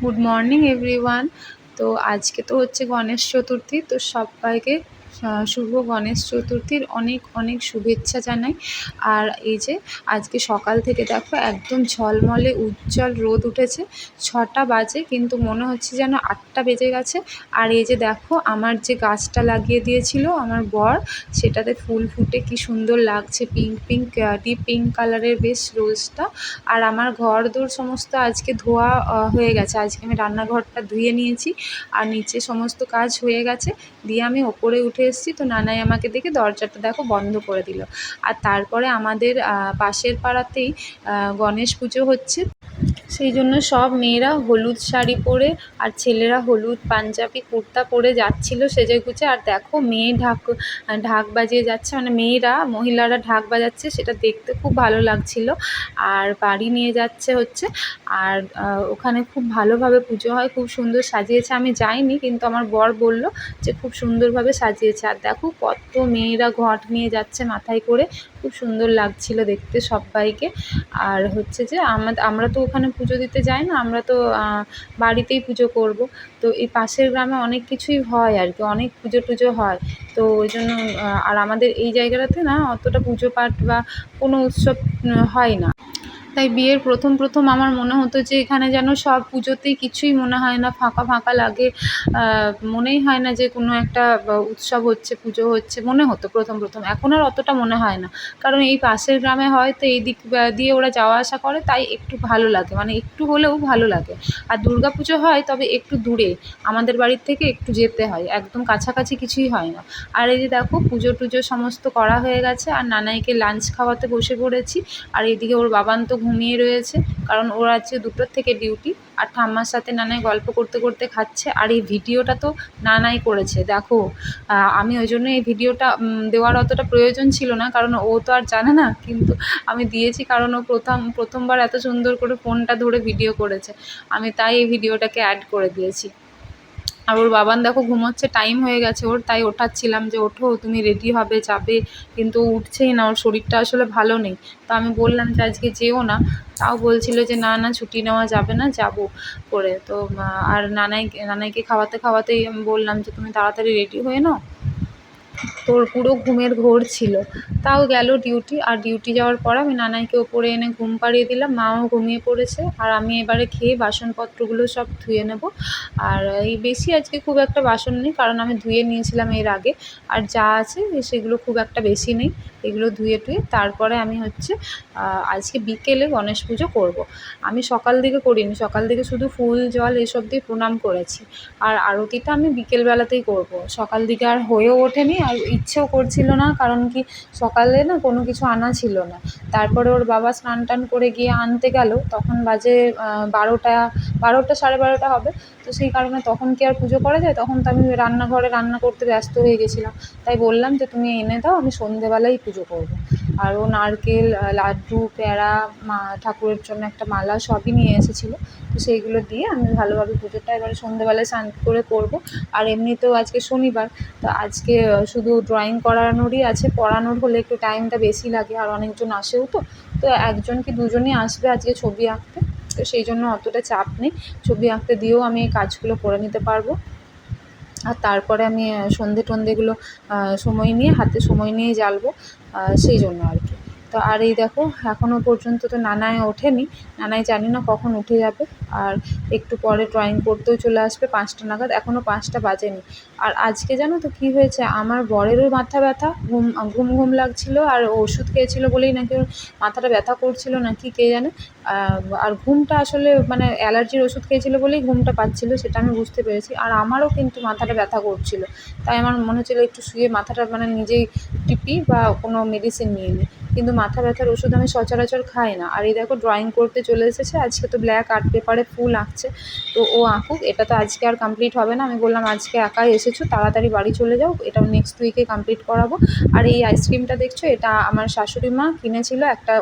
Good morning everyone তো আজকে তো হচ্ছে গণেশ চতুর্থী তো সবাইকে শুভ গণেশ চতুর্থীর অনেক অনেক শুভেচ্ছা জানাই। আর এই যে আজকে সকাল থেকে দেখো একদম ঝলমলে উজ্জ্বল রোদ উঠেছে। ছটা বাজে, কিন্তু মনে হচ্ছে যেন আটটা বেজে গেছে। আর এই যে দেখো আমার যে গাছটা লাগিয়ে দিয়েছিল আমার বর, সেটাতে ফুল ফুটে কি সুন্দর লাগছে। পিঙ্ক পিঙ্ক ডিপ পিঙ্ক কালারের বেশ রোজটা। আর আমার ঘর দোর সমস্ত আজকে ধোয়া হয়ে গেছে। আজকে আমি রান্নাঘরটা ধুয়ে নিয়েছি। আর নিচে সমস্ত কাজ হয়ে গেছে। দিয়ে আমি ওপরে উঠে এসেছি, তো নানাই আমাকে দেখে দরজাটা দেখো বন্ধ করে দিল। আর তারপরে আমাদের পাশের পাড়াতেই গণেশ পুজো হচ্ছে। সেই জন্য সব মেয়েরা হলুদ শাড়ি পরে আর ছেলেরা হলুদ পাঞ্জাবি কুর্তা পরে যাচ্ছিল সেজে গুজে আর দেখো মেয়ে ঢাক ঢাক বাজিয়ে যাচ্ছে। মানে মেয়েরা, মহিলারা ঢাক বাজাচ্ছে, সেটা দেখতে খুব ভালো লাগছিল। আর বাড়ি নিয়ে যাচ্ছে হচ্ছে। আর ওখানে খুব ভালোভাবে পুজো হয়, খুব সুন্দর সাজিয়েছে। আমি যাইনি, কিন্তু আমার বর বলল যে খুব সুন্দরভাবে সাজিয়েছে। আর দেখো কত মেয়েরা ঘট নিয়ে যাচ্ছে মাথায় করে। খুব সুন্দর লাগছিল দেখতে সব্বাইকে আর হচ্ছে যে আমরা তো ওখানে পুজো দিতে যাই না, আমরা তো বাড়িতেই পুজো করব। তো এই পাশের গ্রামে অনেক কিছুই হয় আর কি, অনেক পুজো টুজো হয়। তো ওই জন্য আর আমাদের এই জায়গাটাতে না অতটা পুজো পাঠ বা কোনো উৎসব হয় না। তাই বিয়ের প্রথম প্রথম আমার মনে হতো যে এখানে যেন সব পুজোতেই কিছুই মনে হয় না, ফাঁকা ফাঁকা লাগে। মনেই হয় না যে কোনো একটা উৎসব হচ্ছে, পুজো হচ্ছে, মনে হতো প্রথম প্রথম। এখন আর অতটা মনে হয় না। কারণ এই পাশের গ্রামে হয় তো এই দিক দিয়ে ওরা যাওয়া আসা করে, তাই একটু ভালো লাগে। মানে একটু হলেও ভালো লাগে। আর দুর্গা পুজো হয় তবে একটু দূরে। আমাদের বাড়ির থেকে একটু যেতে হয়। একদম কাছাকাছি কিছুই হয় না। আর এই যে দেখো, পুজো টুজো সমস্ত করা হয়ে গেছে। আর নানাইকে লাঞ্চ খাওয়াতে বসে পড়েছি। আর এদিকে ওর বাবান তো ঘুমিয়ে রয়েছে। কারণ ওর আজকে দুটোর থেকে ডিউটি আর ঠাম্মার সাথে নানাই গল্প করতে করতে খাচ্ছে আর এই ভিডিওটা তো নানাই করেছে। দেখো আমি ওই জন্য এই ভিডিওটা দেওয়ার অতটা প্রয়োজন ছিল না, কারণ ও তো আর জানে না, কিন্তু আমি দিয়েছি কারণ ও প্রথম, প্রথমবার এত সুন্দর করে ফোনটা ধরে ভিডিও করেছে। আমি তাই এই ভিডিওটাকে অ্যাড করে দিয়েছি। আর ওর বাবান দেখো ঘুমোচ্ছে টাইম হয়ে গেছে ওর, তাই ওঠাচ্ছিলাম যে ওঠো, তুমি রেডি হবে, যাবে, কিন্তু উঠছেই না, ওর শরীরটা আসলে ভালো নেই। তো আমি বললাম যে আজকে যেও না, তাও বলছিল যে না না, ছুটি নেওয়া যাবে না, যাব করে তো আর নানাই নানাইকে খাওয়াতে, খাওয়াতেই আমি বললাম যে তুমি তাড়াতাড়ি রেডি হয়ে নাও। তোর পুরো ঘুমের ঘোর ছিল। তাও গেল ডিউটি আর ডিউটি যাওয়ার পর আমি নানাইকে ওপরে এনে ঘুম পাড়িয়ে দিলাম। মাও ঘুমিয়ে পড়েছে, আর আমি এবারে খেয়ে বাসনপত্রগুলো সব ধুয়ে নেব। আর এই বেশি আজকে খুব একটা বাসন নেই, কারণ আমি ধুয়ে নিয়েছিলাম এর আগে। আর যা আছে সেগুলো খুব একটা বেশি নেই, এগুলো ধুয়ে টুয়ে তারপরে আমি হচ্ছে আজকে বিকেলে গণেশ পুজো করব। আমি সকাল দিকে করিনি, সকাল দিকে শুধু ফুল, জল এসব দিয়ে প্রণাম করেছি। আর আরতিটা আমি বিকেলবেলাতেই করব। সকাল দিকে আর হয়েও ওঠেনি আর ইচ্ছেও করছিল না, কারণ কি সকালে না কোনো কিছু আনা ছিল না। তারপরে ওর বাবা স্নান টান করে গিয়ে আনতে গেল, তখন বাজে বারোটা বারোটা সাড়ে বারোটা হবে। তো সেই কারণে তখন কি আর পুজো করা যায়? তখন তো আমি রান্নাঘরে রান্না করতে ব্যস্ত হয়ে গেছিলাম। তাই বললাম যে, তুমি এনে দাও, আমি সন্ধেবেলাই পুজো করব। আর ও নারকেল লাড্ডু প্যাড়া মা, ঠাকুরের জন্য একটা মালা সবই নিয়ে এসেছিল। তো সেইগুলো দিয়ে আমি ভালোভাবে পুজোটা এবারে সন্ধেবেলায় স্নান করে করব। আর এমনিতেও আজকে শনিবার, তো আজকে শুধু ড্রয়িং করানোরই আছে, পড়ানোর হলে একটু টাইমটা বেশি লাগে আর অনেকজন আসেও তো। তো একজন কি দুজনই আসবে আজকে ছবি আঁকতে, তো সেই জন্য অতটা চাপ নেই। ছবি আঁকতে দিয়েও আমি এই কাজগুলো করে নিতে পারব। আর তারপরে আমি সন্ধে টন্ধেগুলো সময় নিয়ে, হাতে সময় নিয়ে জ্বালবো সেই জন্য আর কি। তো আর এই দেখো এখনও পর্যন্ত তো নানায় ওঠেনি। নানাই জানি না কখন উঠে যাবে। আর একটু পরে ড্রয়িং করতেও চলে আসবে, পাঁচটা নাগাদ। এখনও পাঁচটা বাজেনি। আর আজকে জানো তো কী হয়েছে? আমার বরেরও মাথা ব্যথা। ঘুম ঘুম ঘুম লাগছিল। আর ওষুধ খেয়েছিল বলেই নাকি ওর মাথাটা ব্যথা করছিল নাকি কে জানে? আর ঘুমটা আসলে মানে অ্যালার্জির ওষুধ খেয়েছিল বলেই ঘুমটা পাচ্ছিল, সেটা আমি বুঝতে পেরেছি। আর আমারও কিন্তু মাথাটা ব্যথা করছিল। তাই আমার মনে হচ্ছিল একটু শুয়ে মাথাটা মানে নিজেই টিপি বা কোনো মেডিসিন নিয়ে নিই কিন্তু মাথা ব্যথার ওষুধ আমি সচরাচর খাই না। আর এই দেখো ড্রয়িং করতে চলে এসেছে, আজকে তো ব্ল্যাক আর্ট পেপারে ফুল আঁকছে, তো ও আঁকুক, এটা তো আজকে আর কমপ্লিট হবে না। আমি বললাম, আজকে একাই এসেছ, তাড়াতাড়ি বাড়ি চলে যাও এটা নেক্সট উইকে কমপ্লিট করাবো। আর এই আইসক্রিমটা দেখছ, এটা আমার শাশুড়ি মা কিনেছিল একটা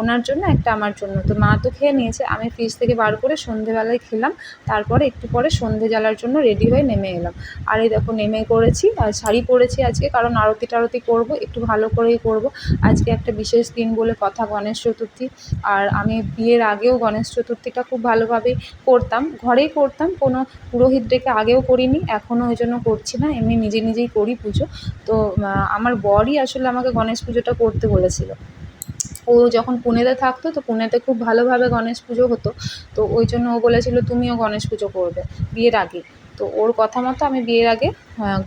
ওনার জন্য, একটা আমার জন্য। তো মা তো খেয়ে নিয়েছে, আমি ফ্রিজ থেকে বার করে সন্ধেবেলায় খেলাম, তারপরে একটু পরে সন্ধে জ্বালার জন্য রেডি হয়ে নেমে এলাম। আর এই দেখো নেমে করেছি আর শাড়ি পরেছি আজকে, কারণ আরতি টারতি করব, একটু ভালো করেই করব। আজকে একটা বিশেষ দিন বলে কথা গণেশ চতুর্থী। আর আমি বিয়ের আগেও গণেশ চতুর্থীটা খুব ভালোভাবেই করতাম। ঘরেই করতাম, কোনো পুরোহিত ডেকে আগেও করিনি, এখনও ওই জন্য করছি না, এমনি নিজে নিজেই করি পুজো। তো আমার বরই আসলে আমাকে গণেশ পুজোটা করতে বলেছিল। ও যখন পুনেতে থাকতো তো পুনেতে খুব ভালোভাবে গণেশ পুজো হতো। তো ওই জন্য ও বলেছিল, তুমিও গণেশ পুজো করবে বিয়ের আগে। তো ওর কথা মতো আমি বিয়ের আগে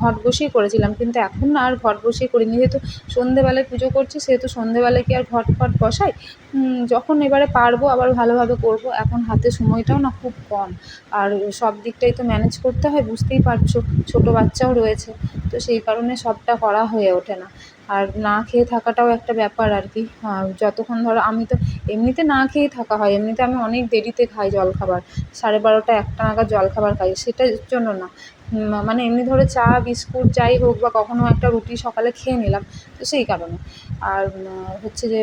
ঘট বসিয়ে করেছিলাম। কিন্তু এখন না আর ঘট বসিয়ে করিনি। যেহেতু সন্ধেবেলায় পুজো করছি, সেহেতু সন্ধেবেলায় কি আর ঘট ফট বসাই? যখন এবারে পারব, আবার ভালোভাবে করব। এখন হাতে সময়টাও না খুব কম। আর সব দিকটাই তো ম্যানেজ করতে হয়, বুঝতেই পারছ, ছোটো বাচ্চাও রয়েছে। তো সেই কারণে সবটা করা হয়ে ওঠে না। আর না খেয়ে থাকাটাও একটা ব্যাপার আর কি। যতক্ষণ ধরো আমি তো এমনিতে না খেয়েই থাকা হয়, এমনিতে আমি অনেক দেরিতে খাই জলখাবার। সাড়ে বারোটা একটা নাগাদ জলখাবার খাই, সেটার জন্য না। মানে এমনি ধরো চা, বিস্কুট যাই হোক বা কখনও একটা রুটি সকালে খেয়ে নিলাম, তো সেই কারণে। আর হচ্ছে যে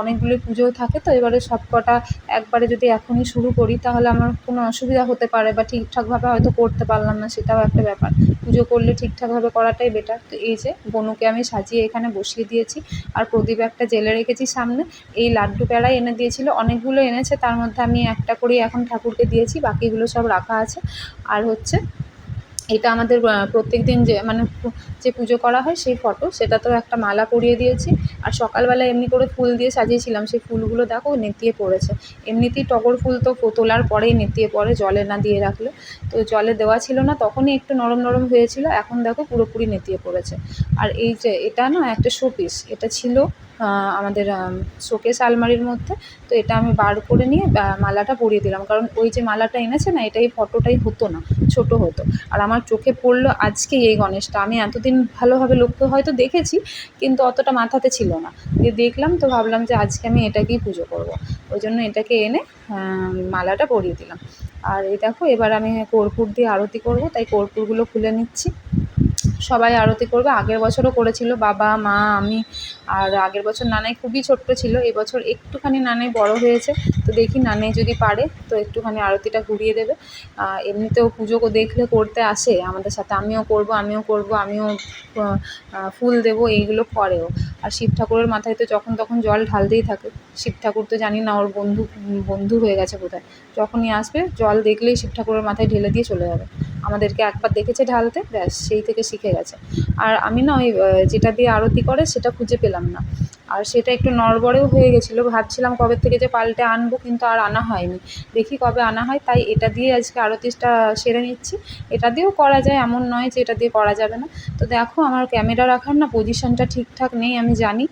অনেকগুলি পুজো থাকে তো, এবারে সব কটা একবারে যদি এখনই শুরু করি, তাহলে আমার কোনো অসুবিধা হতে পারে বা ঠিকঠাকভাবে হয়তো করতে পারলাম না, সেটাও একটা ব্যাপার। পুজো করলে ঠিকঠাকভাবে করাটাই বেটার তো এই যে, বনুকে আমি সাজিয়ে এখানে বসিয়ে দিয়েছি, আর প্রদীপ একটা জেলে রেখেছি সামনে। এই লাড্ডু প্যাড়াই এনে দিয়েছিল, অনেকগুলো এনেছে, তার মধ্যে আমি একটা করেই এখন ঠাকুরকে দিয়েছি, বাকিগুলো সব রাখা আছে। আর হচ্ছে এটা আমাদের প্রত্যেক দিন যে মানে যে পুজো করা হয় সেই ফটো সেটাতেও একটা মালা পরিয়ে দিয়েছি। আর সকালবেলা এমনি করে ফুল দিয়ে সাজিয়েছিলাম, সেই ফুলগুলো দেখো নেতিয়ে পড়েছে। এমনিতেই টগর ফুল তো তোলার পরেই নেতিয়ে পড়ে, জলে না দিয়ে রাখলে। তো জলে দেওয়া ছিল না, তখনই একটু নরম নরম হয়েছিল, এখন দেখো পুরোপুরি নেতিয়ে পড়েছে। আর এই যে, এটা না একটা শোপিস, এটা ছিল আমাদের শোকেস আলমারির মধ্যে। তো এটা আমি বার করে নিয়ে মালাটা পরিয়ে দিলাম। কারণ ওই যে মালাটা এনেছে না, এটা এই ফটোটাই হতো না, ছোটো হতো। আর আমার চোখে পড়ল আজকেই এই গণেশটা। আমি এতদিন ভালোভাবে লক্ষ্য হয়তো দেখেছি, কিন্তু অতটা মাথাতে ছিল না। দিয়ে দেখলাম, তো ভাবলাম যে আজকে আমি এটাকেই পুজো করব। ওই জন্য এটাকে এনে মালাটা পরিয়ে দিলাম। আর এই দেখো, এবার আমি কর্পূর দিয়ে আরতি করব। তাই কর্পূরগুলো খুলে নিচ্ছি। সবাই আরতি করবে। আগের বছরও করেছিল বাবা, মা, আমি আর আগের বছর নানাই খুবই ছোট্ট ছিল। এবছর একটুখানি নানাই বড় হয়েছে। তো দেখি নানাই যদি পারে, তো একটুখানি আরতিটা ঘুরিয়ে দেবে। এমনিতেও পুজো দেখলে করতে আসে আমাদের সাথে। আমিও করব আমিও করব, আমিও ফুল দেবো, এইগুলো করেও। আর শিব ঠাকুরের মাথায় তো যখন তখন জল ঢালতেই থাকে। শিব ঠাকুর তো জানি না, ওর বন্ধু বন্ধু হয়ে গেছে বোধহয় যখনই আসবে, জল দেখলেই শিব ঠাকুরের মাথায় ঢেলে দিয়ে চলে যাবে। আমাদেরকে একবার দেখেছে ঢালতে, ব্যাস সেই থেকে শিখে গেছে। আর আমি না ওই যেটা দিয়ে আরতি করে সেটা খুঁজে পেলাম না। আর সেটা একটু নড়বড়েও হয়ে গেছিল। ভাবছিলাম কবে থেকে যে পাল্টে আনব, কিন্তু আর আনা হয়নি। দেখি কবে আনা হয়। তাই এটা দিয়ে আজকে আরতিটা সেরে নিচ্ছি। এটা দিয়েও করা যায়, এমন নয় যে এটা দিয়ে করা যাবে না। তো দেখো, আমার ক্যামেরা রাখার না পজিশনটা ঠিকঠাক নেই, আমি জানি।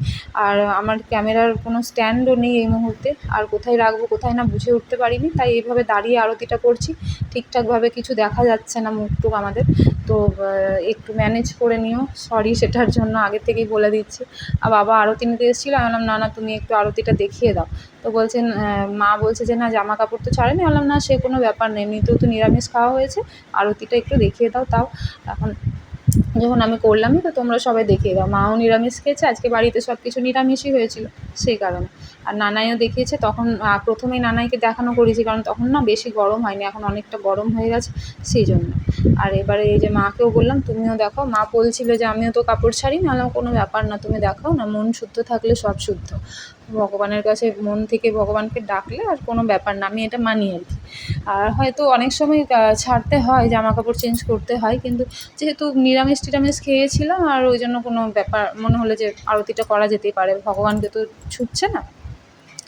আর আমার ক্যামেরার কোনো স্ট্যান্ডও নেই এই মুহূর্তে। আর কোথায় রাখব, কোথায় না বুঝে উঠতে পারিনি। তাই এইভাবে দাঁড়িয়ে আরতিটা করছি। ঠিকঠাকভাবে কিছু দেখা যাচ্ছে না মুখটুক আমাদের। তো একটু ম্যানেজ করে নিও। সরি সেটার জন্য আগে থেকেই বলে দিচ্ছি। আর বাবা আরতি নিতে এসেছিল, আমি বললাম, না না, তুমি একটু আরতিটা দেখিয়ে দাও। তো বলছেন মা বলছে যে, না জামা কাপড় তো ছাড়েনি। বললাম, না, সে কোনো ব্যাপার নেই এমনিতেও তো নিরামিষ খাওয়া হয়েছে, আরতিটা একটু দেখিয়ে দাও তাও। এখন যখন আমি করলামই, তো তোমরা সবাই দেখিয়ে দাও। মাও নিরামিষ খেয়েছে, আজকে বাড়িতে সব কিছু নিরামিষই হয়েছিল, সেই কারণে। আর নানাইও দেখিয়েছে, তখন প্রথমেই নানাইকে দেখানো করেছি, কারণ তখন না বেশি গরম হয়নি, এখন অনেকটা গরম হয়ে গেছে, সেই জন্য। আর এবারে এই যে মাকেও বললাম, তুমিও দেখো, মা বলছিল যে, আমিও তো কাপড় ছাড়ি না কোনো ব্যাপার না, তুমি দেখাও না, মন শুদ্ধ থাকলে সব শুদ্ধ। ভগবানের কাছে মন থেকে ভগবানকে ডাকলে আর কোনো ব্যাপার না, আমি এটা মানি আর কি। আর হয়তো অনেক সময় ছাড়তে হয় জামা কাপড় চেঞ্জ করতে হয়, কিন্তু যেহেতু নিরামিষ টিরামিষ খেয়েছিলাম আর ওই জন্য কোনো ব্যাপার, মনে হলো যে আরতিটা করা যেতেই পারে, ভগবানকে তো ছুটছে না।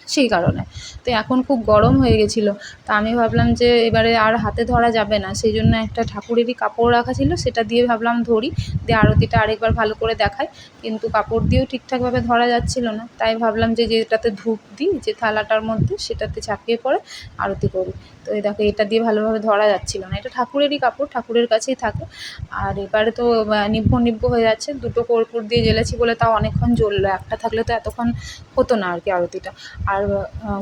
সেই কারণে। তো এখন খুব গরম হয়ে গেছিল। তা আমি ভাবলাম যে এবারে আর হাতে ধরা যাবে না। সেই জন্য একটা ঠাকুরেরই কাপড় রাখা ছিল, সেটা দিয়ে ভাবলাম ধরি। দিয়ে আরতিটা আরেকবার ভালো করে দেখাই। কিন্তু কাপড় দিয়েও ঠিকঠাকভাবে ধরা যাচ্ছিল না। তাই ভাবলাম যে যেটাতে ধূপ দিই, যে থালাটার মধ্যে, সেটাতে চাপিয়ে পরে আরতি করি। তো এই দেখো, এটা দিয়ে ভালোভাবে ধরা যাচ্ছিল না। এটা ঠাকুরেরই কাপড়, ঠাকুরের কাছেই থাকে। আর এবারে তো নিভ্য নিভ্য হয়ে যাচ্ছে। দুটো কর্পূর দিয়ে জ্বেলেছি বলে তাও অনেকক্ষণ জ্বললো। একটা থাকলে তো এতক্ষণ হতো না আর কি আরতিটা। আর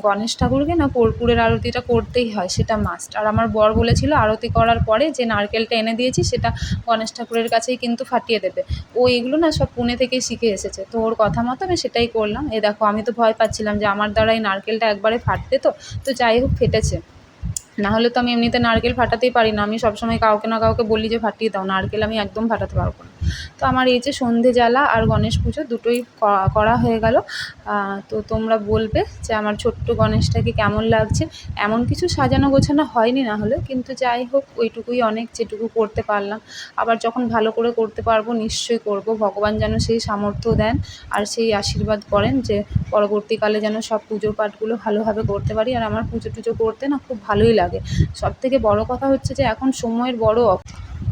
গণেশ ঠাকুরকে না কর্পূরের আরতিটা করতেই হয়, সেটা মাস্ট আর আমার বর বলেছিল আরতি করার পরে যে নারকেলটা এনে দিয়েছি, সেটা গণেশ ঠাকুরের কাছেই কিন্তু ফাটিয়ে দেবে। ও এগুলো না সব পুনে থেকেই শিখে এসেছে, তো ওর কথা মতো আমি সেটাই করলাম। এ দেখো, আমি তো ভয় পাচ্ছিলাম যে আমার দ্বারা এই নারকেলটা একবারে ফাটতে তো তো যাই হোক, ফেটেছে। না হলে তো আমি এমনিতে নারকেল ফাটাতেই পারি না। আমি সবসময় কাউকে না কাউকে বলি যে, ফাটিয়ে দাও, নারকেল আমি একদম ফাটাতে পারব না। তো আমার এই যে সন্ধে জ্বালা আর গণেশ পুজো দুটোই করা হয়ে গেল। তো তোমরা বলবে যে, আমার ছোট্ট গণেশটাকে কেমন লাগছে? এমন কিছু সাজানো গোছানো হয়নি না হলে কিন্তু যাই হোক, ওইটুকুই অনেক যেটুকু করতে পারলাম। আবার যখন ভালো করে করতে পারব, নিশ্চয়ই করব। ভগবান যেন সেই সামর্থ্য দেন আর সেই আশীর্বাদ করেন যে, পরবর্তীকালে যেন সব পুজো পাঠগুলো ভালোভাবে করতে পারি। আর আমার পুজো টুজো করতে না খুব ভালোই লাগে। সব থেকে বড় কথা হচ্ছে যে, এখন সময়ের বড় অফ।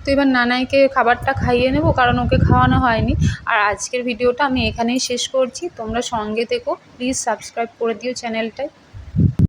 তো এবার নানাইকে খাবারটা খাইয়ে নেব, কারণ ওকে খাওয়ানো হয়নি। আর আজকের ভিডিওটা আমি এখানেই শেষ করছি। তোমরা সঙ্গে থেকো। প্লিজ সাবস্ক্রাইব করে দিও চ্যানেলটায়।